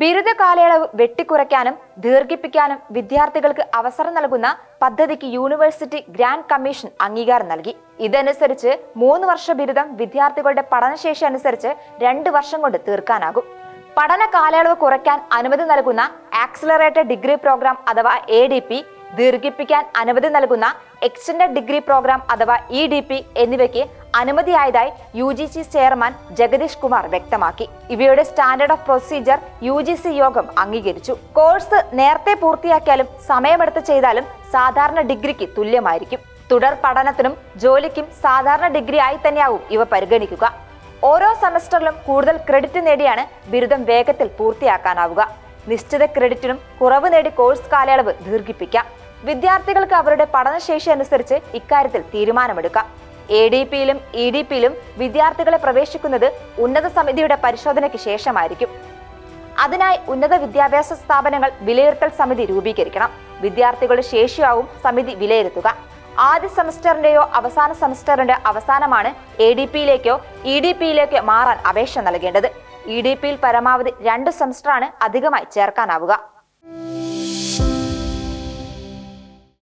ബിരുദ കാലയളവ് വെട്ടിക്കുറയ്ക്കാനും ദീർഘിപ്പിക്കാനും വിദ്യാർത്ഥികൾക്ക് അവസരം നൽകുന്ന പദ്ധതിക്ക് യൂണിവേഴ്സിറ്റി ഗ്രാൻഡ് കമ്മീഷൻ അംഗീകാരം നൽകി. ഇതനുസരിച്ച് മൂന്ന് വർഷ ബിരുദം വിദ്യാർത്ഥികളുടെ പഠനശേഷി അനുസരിച്ച് രണ്ട് വർഷം കൊണ്ട് തീർക്കാനാകും. പഠന കാലയളവ് കുറയ്ക്കാൻ അനുമതി നൽകുന്ന ആക്സിലറേറ്റഡ് ഡിഗ്രി പ്രോഗ്രാം അഥവാ എ ദീർഘിപ്പിക്കാൻ അനുമതി നൽകുന്ന എക്സ്റ്റൻഡ് ഡിഗ്രി പ്രോഗ്രാം അഥവാ ഇ ഡി പി എന്നിവയ്ക്ക് അനുമതിയായതായി U G C chairman Jagadesh Kumar വ്യക്തമാക്കി. ഇവയുടെ standard of procedure U G C യോഗം അംഗീകരിച്ചു. കോഴ്സ് നേരത്തെ പൂർത്തിയാക്കിയാലും സമയമെടുത്ത് ചെയ്താലും സാധാരണ ഡിഗ്രിക്ക് തുല്യമായിരിക്കും. തുടർ പഠനത്തിനും ജോലിക്കും സാധാരണ ഡിഗ്രി ആയി തന്നെയാവും ഇവ പരിഗണിക്കുക. ഓരോ സെമസ്റ്ററിലും കൂടുതൽ ക്രെഡിറ്റ് നേടിയാണ് ബിരുദം വേഗത്തിൽ പൂർത്തിയാക്കാനാവുക. നിശ്ചിത ക്രെഡിറ്റിനും കുറവ് നേടി കോഴ്സ് കാലയളവ് ദീർഘിപ്പിക്കാം. വിദ്യാർത്ഥികൾക്ക് അവരുടെ പഠനശേഷി അനുസരിച്ച് ഇക്കാര്യത്തിൽ തീരുമാനമെടുക്കാം. എ ഡി പിയിലും ഇ ഡി പിയിലും വിദ്യാർത്ഥികളെ പ്രവേശിക്കുന്നത് ഉന്നത സമിതിയുടെ പരിശോധനയ്ക്ക് ശേഷമായിരിക്കും. അതിനായി ഉന്നത വിദ്യാഭ്യാസ സ്ഥാപനങ്ങൾ വിലയിരുത്തൽ സമിതി രൂപീകരിക്കണം. വിദ്യാർത്ഥികളുടെ ശേഷിയാവും സമിതി വിലയിരുത്തുക. ആദ്യ സെമസ്റ്ററിന്റെയോ അവസാന സെമസ്റ്ററിന്റെ അവസാനമാണ് എ ഡി പിയിലേക്കോ ഇ ഡി പിയിലേക്കോ മാറാൻ അപേക്ഷ നൽകേണ്ടത്. ഇ ഡി പിയിൽ പരമാവധി രണ്ട് സെമസ്റ്ററാണ് അധികമായി ചേർക്കാനാവുക.